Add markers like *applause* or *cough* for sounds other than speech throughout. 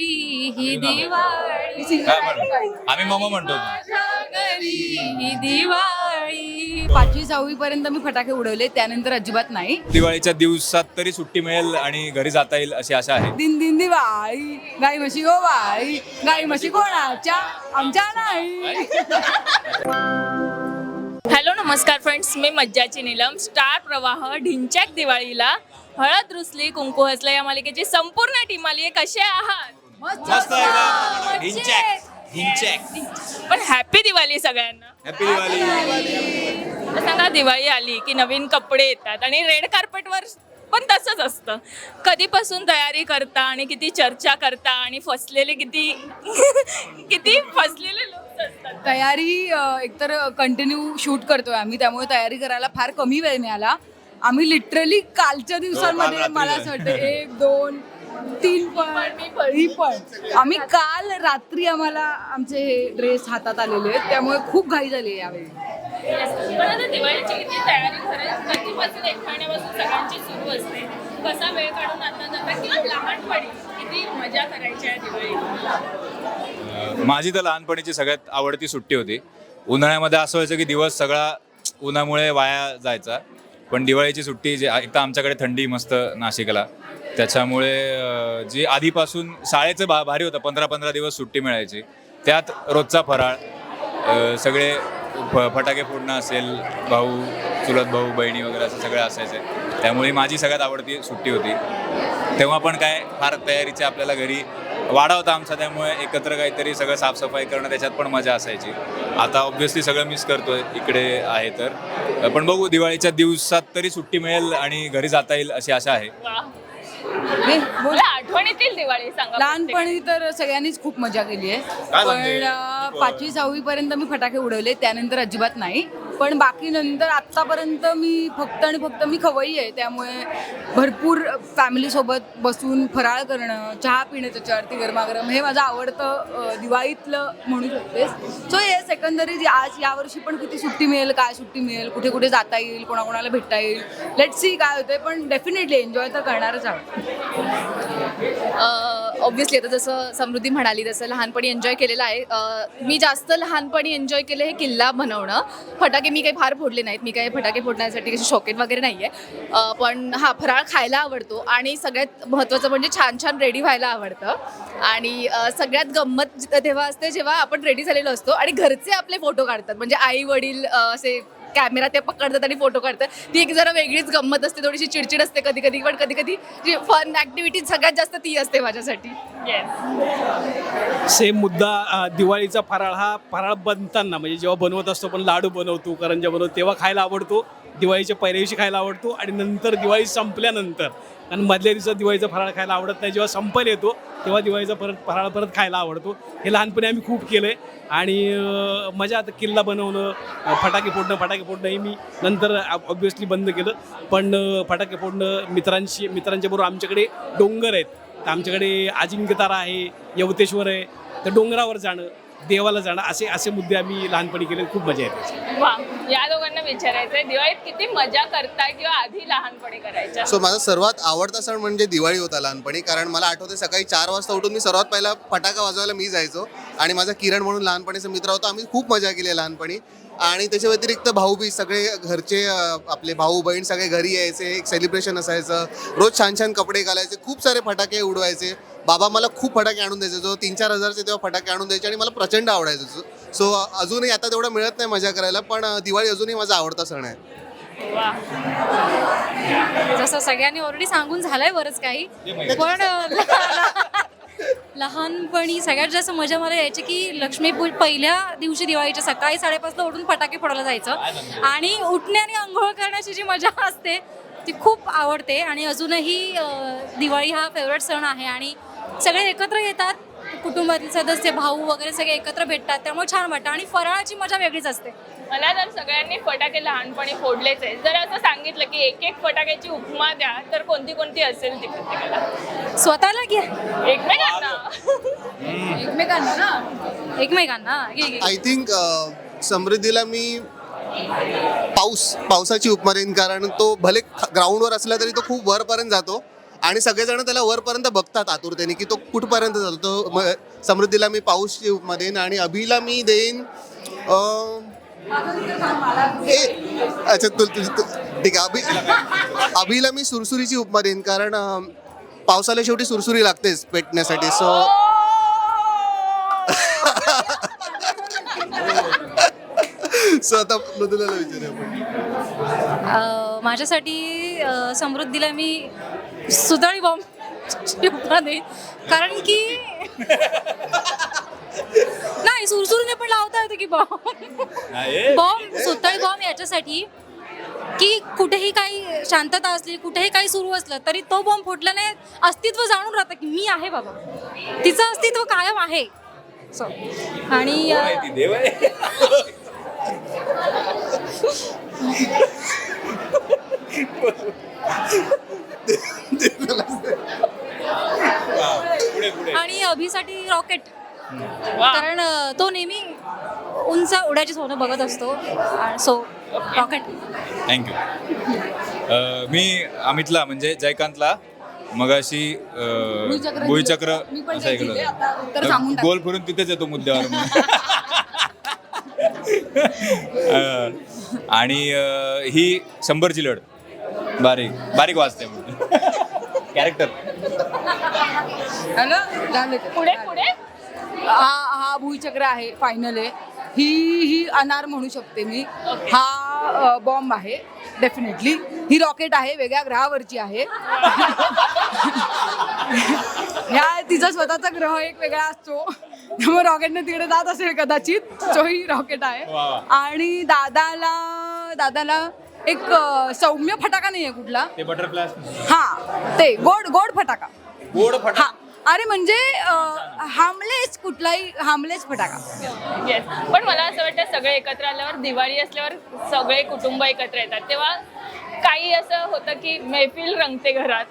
घरी ही दिवाळी. हा, बरं. आम्ही मम म्हणतो. माझ्या घरी ही दिवाळी. पाचवी सहावी पर्यंत मी फटाके उडवले त्यानंतर अजिबात नाही. दिवाळीच्या दिवसात तरी सुट्टी मिळेल आणि घरी जाता येईल अशी आशा आहे. दिन दिन दिवाळी गाई म्हशी गो बाई. गाई म्हशी कोणाच्या? आमच्या नाही. हॅलो नमस्कार फ्रेंड्स. मी मज्जाची नीलम. स्टार प्रवाह ढिंचॅक दिवाळीला हळद रुसली कुंकू हसला या मालिकेची संपूर्ण टीम आली आहे कसे आहात? मस्त हिंचॅक हिंचॅक पण हॅपी दिवाळी सगळ्यांना. हॅपी दिवाळी. तर सांगा दिवाळी आली की नवीन कपडे येतात आणि रेड कार्पेटवर पण तसंच असतं. कधीपासून तयारी करता आणि किती चर्चा करता आणि फसलेले किती *laughs* किती फसलेले लोक असतात. तयारी एकतर कंटिन्यू शूट करतोय आम्ही त्यामुळे तयारी करायला फार कमी वेळ मिळाला. आम्ही लिटरली कालच्या दिवसांमध्ये रात्री मला असं वाटतं एक दोन तीन पण मी पण. आम्ही काल रात्री आम्हाला आमचे हे ड्रेस हातात आलेले आहेत त्यामुळे खूप घाई झाली आहे यावेळी. पण आता दिवाळीची किती तयारी खरंच कधीपासून एक महिन्यापासून सगळ्यांची सुरू असते? कसा वेळ काढून आता जाता किंवा लहानपणी किती मजा करायची आहे दिवाळी माझी तर लहानपणीची सगळ्यात आवडती सुट्टी होती. उन्हाळ्यामध्ये असं व्हायचं की दिवस सगळा उन्हामुळे वाया जायचा. पण दिवाळीची सुट्टी जे एक तर आमच्याकडे थंडी मस्त नाशिकला. त्याच्यामुळे जी आधीपासून शाळेचं भा भारी होतं पंधरा पंधरा दिवस सुट्टी मिळायची. त्यात रोजचा फराळ सगळे फ फटाके फोडणं असेल भाऊ चुलत भाऊ बहिणी वगैरे असं सगळं असायचे. त्यामुळे माझी सगळ्यात आवडती सुट्टी होती. तेव्हा पण काय फार तयारीचे आपल्याला घरी वाडा होता आमचा त्यामुळे एकत्र काहीतरी सगळं साफसफाई करणं त्याच्यात पण मजा असायची. आता ऑब्व्हियसली सगळं मिस करतोय इकडे आहे तर. पण बघू दिवाळीच्या दिवसात तरी सुट्टी मिळेल आणि घरी जाता येईल अशी आशा आहे. हे. मला आठवणीतील दिवाळी सांगा लहानपणी तर सगळ्यांनीच खूप मजा केली आहे काय पण? अं, पाचवी सहावी पर्यंत मी फटाके उडवले त्यानंतर अजिबात नाही पण बाकी नंतर आत्तापर्यंत मी फक्त आणि फक्त मी खवई आहे त्यामुळे भरपूर फॅमिलीसोबत बसून फराळ करणं चहा पिणं त्याच्यावरती गरमागरम हे माझं आवडतं दिवाळीतलं म्हणू शकतेस. सो हे सेकंदरी आज यावर्षी पण किती सुट्टी मिळेल काय सुट्टी मिळेल कुठे कुठे जाता येईल कोणाकोणाला भेटता येईल लेट सी काय होतंय पण डेफिनेटली एन्जॉय तर करणारच आहोत. ऑब्व्हियसली आता जसं समृद्धी म्हणाली तसं लहानपणी एन्जॉय केलेलं आहे. मी जास्त लहानपणी एन्जॉय केलं हे किल्ला बनवणं. फटाके मी काही फार फोडले नाहीत. मी काही फटाके फोडण्यासाठी कशी शॉकेट वगैरे नाही आहे पण हा फराळ खायला आवडतो आणि सगळ्यात महत्त्वाचं म्हणजे छान छान रेडी व्हायला आवडतं. आणि सगळ्यात गंमत तेव्हा असते जेव्हा आपण रेडी झालेलो असतो आणि घरचे आपले फोटो काढतात. म्हणजे आई वडील असे कॅमेरा ते पकडतात आणि फोटो काढतात. ती एक जरा वेगळीच गंमत असते थोडीशी चिडचिड असते कधी कधी पण कधी कधी जी फन ॲक्टिव्हिटी सगळ्यात जास्त ती असते माझ्यासाठी. येस सेम मुद्दा दिवाळीचा फराळ हा फराळ बनताना म्हणजे जेव्हा बनवत असतो पण लाडू बनवतो करंजा बनवतो तेव्हा खायला आवडतो. दिवाळीच्या पहिल्या दिवशी खायला आवडतो आणि नंतर दिवाळी संपल्यानंतर कारण मधल्या दिवसात दिवाळीचा फराळ खायला आवडत नाही. जेव्हा संपल येतो तेव्हा दिवाळीचा परत फराळ परत खायला आवडतो. हे लहानपणी आम्ही खूप केलं आहे आणि मजा आता किल्ला बनवणं फटाके फोडणं फटाके फोडणं हे मी नंतर ऑब्वियसली बंद केलं. पण फटाके फोडणं मित्रांशी मित्रांच्या बरोबर आमच्याकडे डोंगर आहेत. तर आमच्याकडे अजिंक्यतारा आहे यवतेश्वर आहे. तर डोंगरावर जाणं देवाला जाणं असे असे मुद्दे आम्ही लहानपणी केले खूप मजा येते. वा या दोघांना विचारायचंय. दिवाळीत किती मजा करताय किंवा आधी लहानपणी करायच्या? सो माझा सर्वात आवडता सण म्हणजे दिवाळी होता लहानपणी कारण मला आठवते सकाळी चार वाजता उठून मी सर्वात पहिला फटाका वाजवायला मी जायचो आणि माझा किरण म्हणून लहानपणीचा मित्र होता आम्ही खूप मजा केली आहे लहानपणी. आणि त्याच्या व्यतिरिक्त भाऊबीज सगळे घरचे अं, आपले भाऊ बहीण सगळे घरी यायचे एक सेलिब्रेशन असायचं. रोज छान छान कपडे घालायचे खूप सारे फटाके उडवायचे. बाबा मला खूप फटाके आणून द्यायचे. जो तीन चार हजारचे तेव्हा फटाके आणून द्यायचे आणि मला प्रचंड आवडायचं. सो अजूनही आता तेवढं मिळत नाही मजा करायला पण दिवाळी अजूनही माझा आवडता सण आहे. वा. जसं सगळ्यांनी ऑलरेडी सांगून झालंय बरंच काही पण *laughs* लहानपणी सगळ्यात जास्त मजा मला यायची की लक्ष्मीपूज पहिल्या दिवशी दिवाळीच्या सकाळी साडेपाचला उठून फटाके फोडायला जायचं. आणि उठण्याने आंघोळ करण्याची जी मजा असते ती खूप आवडते. आणि अजूनही दिवाळी हा फेवरेट सण आहे. आणि सगळे एकत्र येतात कुटुंबातील सदस्य भाऊ वगैरे सगळे एकत्र भेटतात त्यामुळे छान वाटतं. आणि फराळाची मजा वेगळीच असते. मला जर सगळ्यांनी फटाके लहानपणी फोडलेच आहे जर असं सांगितलं की एक एक फटाक्याची उपमा द्या तर कोणती कोणती असेल ती प्रत्येकाला स्वतःला घ्या एकमेकांना. एकमेकांना ना? एकमेकांना. आय थिंक समृद्धीला मी पाऊस पावसाची उपमा देईन कारण तो भले ग्राउंडवर असला तरी तो खूप वरपर्यंत जातो. आणि सगळेजण त्याला वरपर्यंत बघतात आतुरतेने की तो कुठपर्यंत चालतो म- समृद्धीला मी पाऊसची उपमा देईन आणि अभिला मी देईन हे अच्छा तू ठीक आहे अभि अभिला मी सुरसुरीची उपमा देईन कारण पावसाला शेवटी सुरसुरी लागतेच पेटण्यासाठी सो सो *laughs* आता मृदुलाला विचारूया आपण. माझ्यासाठी समृद्धीला मी सुतळी बॉम्ब देईन कारण की नाही सुरसुरीने पण लावता येतं की बॉम्ब बॉम्ब सुतळी बॉम्ब याच्यासाठी की कुठेही काही शांतता असली कुठेही काही सुरू असलं तरी तो बॉम्ब फुटल्याने अस्तित्व जाणून राहतं की मी आहे बाबा. तिचं अस्तित्व कायम आहे. सो आणि देव आणि अभिसाठी रॉकेट. कारण तो नेहमी उंच उड्याची सोनं बघत असतो. So rocket. थँक्यू मी अमितला म्हणजे जयकांतला मगाशी भुईचक्र असं ऐकलं. गोल फिरून तिथेच येतो मुद्द्यावर *laughs* आणि ही शंभरची लढ बारीक बारीक वाजते कॅरेक्टर. पुढे पुढे? हा हा भूचक्र आहे फायनल आहे. ही ही अनार म्हणू शकते मी. हा बॉम्ब आहे डेफिनेटली ही रॉकेट आहे वेगळ्या ग्रहावरची आहे. *laughs* ह्या तिचा स्वतःचा ग्रह एक वेगळा असतो. त्यामुळे रॉकेटने तिकडे जात असेल कदाचित. तो ही रॉकेट आहे. आणि दादाला दादाला एक अ, सौम्य फटाका नाही आहे कुठला. ते बटरफ्लाय हा ते गोड गोड फटाका. गोड फटा हा. अरे म्हणजे अ, हामलेच कुठलाही हामलेच फटाका. येस पण मला असं वाटतं सगळे एकत्र आल्यावर दिवाळी असल्यावर सगळे कुटुंब एकत्र येतात. तेव्हा काही असं होतं की मैफिल रंगते घरात.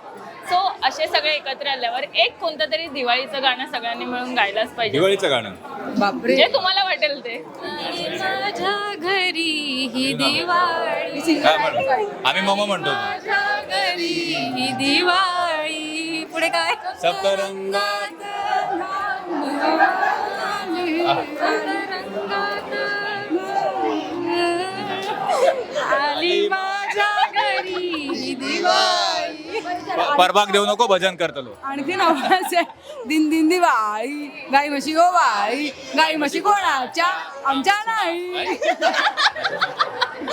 सो असे सगळे एकत्र आल्यावर एक कोणतं तरी दिवाळीचं गाणं सगळ्यांनी मिळून गायलाच पाहिजे. दिवाळीचं गाणं. बापरे. जे तुम्हाला वाटेल ते. माझ्या घरी ही दिवाळी. काय म्हणतो आम्ही मम म्हणतो. माझ्या घरी ही दिवाळी. पुढे काय? सप्तरंगात. आली माझ्या घरी ही दिवाळी. परभाग देऊ नको भजन करतलो आणखी आवाज आहे दिन दिन दिवाळी. गाई म्हशी गोवाळी. गाई म्हशी कोणाच्या? आमच्या नाही.